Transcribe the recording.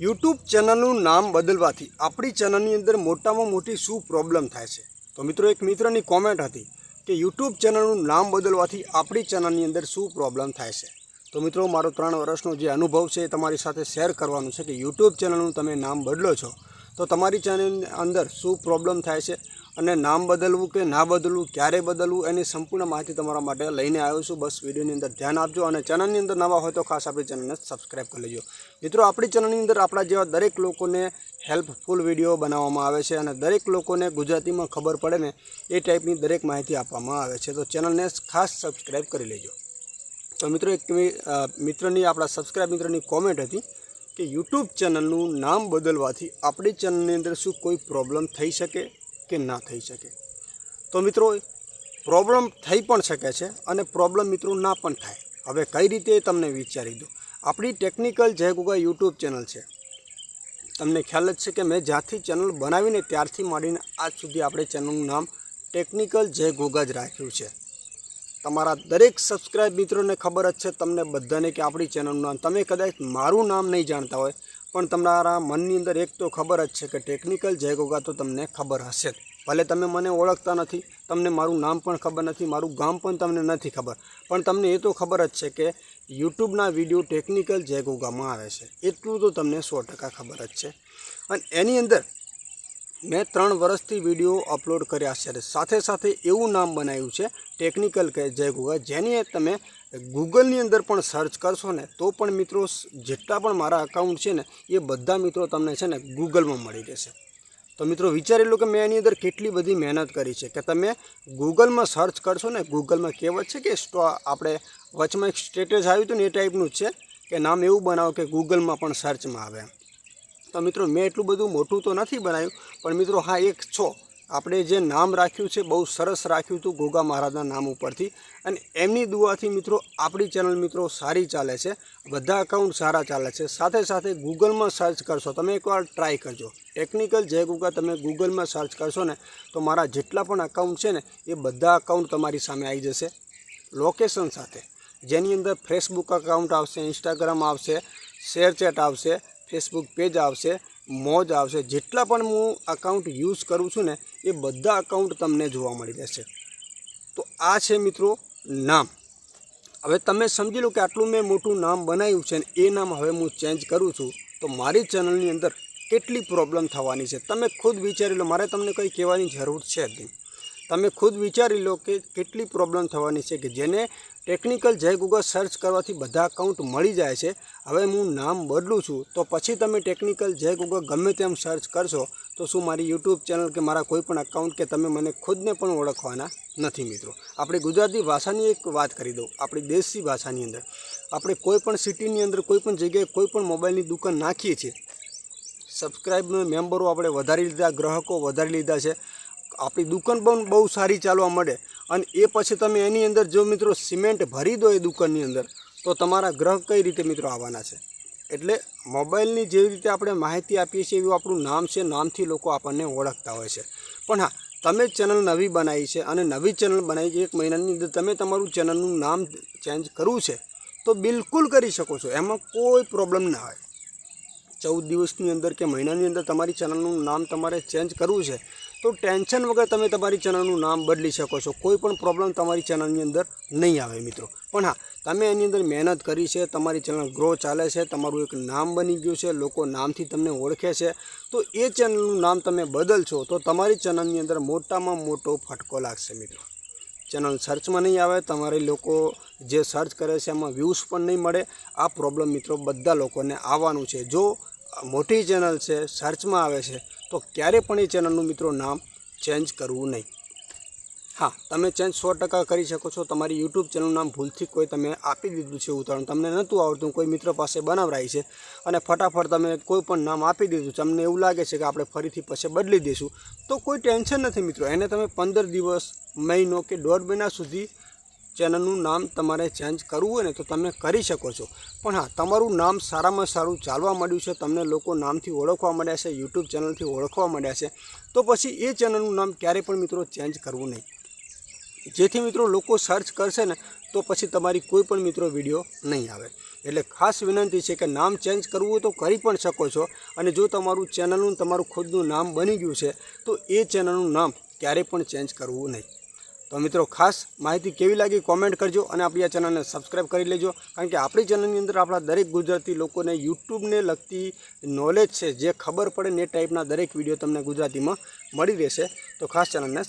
YouTube ચેનલનું નામ બદલવાથી આપણી ચેનલની અંદર મોટામાં મોટી શું પ્રોબ્લેમ થાય છે? તો મિત્રો, એક મિત્રની કોમેન્ટ હતી કે યુટ્યુબ ચેનલનું નામ બદલવાથી આપણી ચેનલની અંદર શું પ્રોબ્લેમ થાય છે? તો મિત્રો, મારો ત્રણ વર્ષનો જે અનુભવ છે એ તમારી સાથે શેર કરવાનું છે કે યુટ્યુબ ચેનલનું તમે નામ બદલો છો તો તમારી ચેનલની અંદર શું પ્રોબ્લેમ થાય છે? અને નામ બદલવું કે ના બદલવું, ક્યારે બદલવું, એની સંપૂર્ણ માહિતી તમારા માટે લઈને આવ્યો છું. બસ વિડીયોની અંદર ધ્યાન આપજો અને ચેનલની અંદર નવા હોય તો ખાસ આપણી ચેનલને સબસ્ક્રાઈબ કરી લેજો. મિત્રો, આપણી ચેનલની અંદર આપણા જેવા દરેક લોકોને હેલ્પફુલ વીડિયો બનાવવામાં આવે છે અને દરેક લોકોને ગુજરાતીમાં ખબર પડે ને, એ ટાઈપની દરેક માહિતી આપવામાં આવે છે. તો ચેનલને ખાસ સબસ્ક્રાઈબ કરી લેજો. તો મિત્રો, એક મિત્રની, આપણા સબસ્ક્રાઈબ મિત્રની કોમેન્ટ હતી કે યુટ્યુબ ચેનલનું નામ બદલવાથી આપણી ચેનલની અંદર શું કોઈ પ્રોબ્લેમ થઈ શકે? કે ના થઈ શકે? તો મિત્રો પ્રોબ્લેમ થઈ પણ શકે છે અને પ્રોબ્લેમ મિત્રો ના પણ થાય. હવે કઈ રીતે તમને વિચારી દો આપણી ટેકનિકલ જય ગુગા યુટ્યુબ ચેનલ છે. તમને ખ્યાલ જ છે કે મેં જ્યાંથી ચેનલ બનાવીને ત્યારથી માંડીને આજ સુધી આપણે ચેનલનું નામ ટેકનિકલ જય ગોગા જ રાખ્યું છે. તમારા દરેક સબસ્ક્રાઇબ મિત્રોને ખબર જ છે તમને બધાને કે આપણી ચેનલનું નામ. તમે કદાચ મારું નામ નહીં જાણતા હોય, પણ તમારા મનની અંદર એક તો ખબર જ છે કે ટેકનિકલ જય ગોગા તો તમને ખબર હશે જ. ભલે તમે મને ઓળખતા નથી, તમને મારું નામ પણ ખબર નથી, મારું ગામ પણ તમને નથી ખબર. પણ તમને એ તો ખબર જ છે કે યુટ્યુબના વીડિયો ટેકનિકલ જય ગોગામાં આવે છે. એટલું તો તમને સો ટકા ખબર જ છે. અને એની અંદર મેં ત્રણ વર્ષથી વીડિયો અપલોડ કર્યા છે. સાથે સાથે એવું નામ બનાવ્યું છે, ટેકનિકલ કે જય ગૂગલ જેની તમે ગૂગલની અંદર પણ સર્ચ કરશો ને, તો પણ મિત્રો, જેટલા પણ મારા અકાઉન્ટ છે ને, એ બધા મિત્રો તમને છે ને ગૂગલમાં મળી રહેશે. તો મિત્રો વિચારી લો કે મેં એની અંદર કેટલી બધી મહેનત કરી છે કે તમે ગૂગલમાં સર્ચ કરશો ને ગૂગલમાં કહેવત છે કે સ્ટો, આપણે વચમાં એક સ્ટેટસ આવ્યું હતું ને એ ટાઈપનું જ છે કે નામ એવું બનાવો કે ગૂગલમાં પણ સર્ચમાં આવે તો મિત્રો મેં એટલું બધું મોટું તો નથી બનાવ્યું, પણ મિત્રો હા એક છો. આપણે જે નામ રાખ્યું છે બહુ સરસ રાખ્યું હતું ગોગા મહારાજના નામ ઉપરથી અને એમની દુઆથી મિત્રો આપણી ચેનલ મિત્રો સારી ચાલે છે, બધા અકાઉન્ટ સારા ચાલે છે. સાથે સાથે ગૂગલમાં સર્ચ કરશો, તમે એકવાર ટ્રાય કરજો. ટેકનિકલ જય ગૂગા તમે ગૂગલમાં સર્ચ કરશો ને, તો મારા જેટલા પણ અકાઉન્ટ છે ને, એ બધા અકાઉન્ટ તમારી સામે આવી જશે. લોકેશન સાથે. જેની અંદર ફેસબુક અકાઉન્ટ આવશે ઇન્સ્ટાગ્રામ આવશે શેરચેટ આવશે ફેસબુક પેજ આવશે, મોજ આવશે. જેટલા પણ હું અકાઉન્ટ યુઝ કરું છું ને, એ બધા અકાઉન્ટ તમને જોવા મળી જશે તો આ છે મિત્રો નામ. હવે તમે સમજી લો કે આટલું મેં મોટું નામ બનાવ્યું છે ને, એ નામ હવે હું ચેન્જ કરું છું. તો મારી ચેનલની અંદર કેટલી પ્રોબ્લેમ થવાની છે. તમે ખુદ વિચારી લો, મારે તમને કંઈ કહેવાની જરૂર છે જ નહીં. તમે ખુદ વિચારી લો કે કેટલી પ્રોબ્લેમ થવાની છે કે જેને ટેકનિકલ જય ગૂગલ સર્ચ કરવાથી બધા અકાઉન્ટ મળી જાય છે. હવે હું નામ બદલું છું, તો પછી તમે ટેકનિકલ જય ગૂગલ ગમે તેમ સર્ચ કરશો, તો શું મારી યુટ્યુબ ચેનલ કે મારા કોઈ પણ અકાઉન્ટ કે તમે મને ખુદને પણ ઓળખવાના નથી મિત્રો. આપણે ગુજરાતી ભાષાની એક વાત કરી દઉં, આપણી દેશી ભાષાની અંદર. આપણે કોઈપણ સિટીની અંદર, કોઈપણ જગ્યાએ કોઈપણ મોબાઈલની દુકાન નાખીએ છીએ સબસ્ક્રાઈબ મેમ્બરો આપણે વધારી લીધા, ગ્રાહકો વધારી લીધા છે. આપણી દુકાન પણ બહુ સારી ચાલવા મળે અને એ પછી તમે એની અંદર જો મિત્રો સિમેન્ટ ભરી દો એ દુકાનની અંદર, તો તમારા ગ્રાહક કઈ રીતે મિત્રો આવવાના છે? એટલે મોબાઈલની જેવી રીતે આપણે માહિતી આપીએ છીએ એવું આપણું નામ છે, નામથી લોકો આપણને ઓળખતા હોય છે. પણ હા, તમે ચેનલ નવી બનાવી છે અને નવી ચેનલ બનાવી છે, એક મહિનાની અંદર તમે તમારું ચેનલનું નામ ચેન્જ કરવું છે, તો બિલકુલ કરી શકો છો. એમાં કોઈ પ્રોબ્લેમ ના હોય. ચૌદ દિવસની અંદર કે મહિનાની અંદર તમારી ચેનલનું નામ તમારે ચેન્જ કરવું છે, તો ટેન્શન વગર તમે તમારી ચેનલનું નામ બદલી શકો છો. કોઈ પણ પ્રોબ્લેમ તમારી ચેનલની અંદર નહીં આવે મિત્રો. પણ હા, તમે એની અંદર મહેનત કરી છે, તમારી ચેનલ ગ્રો ચાલે છે, તમારું એક નામ બની ગયું છે, લોકો નામથી તમને ઓળખે છે, તો એ ચેનલનું નામ તમે બદલશો તો તમારી ચેનલની અંદર મોટામાં મોટો ફટકો લાગશે મિત્રો. ચેનલ સર્ચમાં નહીં આવે, તમારે લોકો જે સર્ચ કરે છે એમાં વ્યૂઝ પણ નહીં મળે. આ પ્રોબ્લેમ મિત્રો બધા લોકોને આવવાનું છે. જો મોટી ચેનલ છે સર્ચમાં આવે છે, તો ક્યારે પણ એ ચેનલનું મિત્રો નામ ચેન્જ કરવું નહીં. હા, તમે ચેન્જ સો ટકા કરી શકો છો. તમારી યુટ્યુબ ચેનલનું નામ ભૂલથી કોઈ તમે આપી દીધું છે ઉદાહરણ તમને નહોતું આવડતું, કોઈ મિત્ર પાસે બનાવરાય છે અને ફટાફટ તમે કોઈ પણ નામ આપી દીધું, તમને એવું લાગે છે કે આપણે ફરીથી પછી બદલી દઈશું. તો કોઈ ટેન્શન નથી મિત્રો. એને તમે પંદર દિવસ, મહિનો કે દોઢ મહિના સુધી ચેનલનું નામ તમારે ચેન્જ કરવું હોય ને તો તમે કરી શકો છો. પણ હા, તમારું નામ સારામાં સારું ચાલવા માંડ્યું છે, તમને લોકો નામથી ઓળખવા માંડ્યા છે, યુટ્યુબ ચેનલથી ઓળખવા માંડ્યા છે, તો પછી એ ચેનલનું નામ ક્યારે પણ મિત્રો ચેન્જ કરવું નહીં. જેથી મિત્રો લોકો સર્ચ કરશે ને, તો પછી તમારી કોઈ પણ મિત્રો વીડિયો નહીં આવે. એટલે ખાસ વિનંતી છે કે નામ ચેન્જ કરવું હોય તો કરી પણ શકો છો, અને જો તમારું ચેનલનું તમારું ખુદનું નામ બની ગયું છે, તો એ ચેનલનું નામ ક્યારેય પણ ચેન્જ કરવું નહીં. તો મિત્રો, ખાસ માહિતી કેવી લાગી કોમેન્ટ કરજો અને આપણી આ ચેનલને સબસ્ક્રાઈબ કરી લેજો. કારણ કે આપણી ચેનલની અંદર આપણા દરેક ગુજરાતી લોકોને યુટ્યુબને લગતી નોલેજ છે, જે ખબર પડે ને એ ટાઈપના દરેક વીડિયો તમને ગુજરાતીમાં મળી રહેશે. તો ખાસ ચેનલને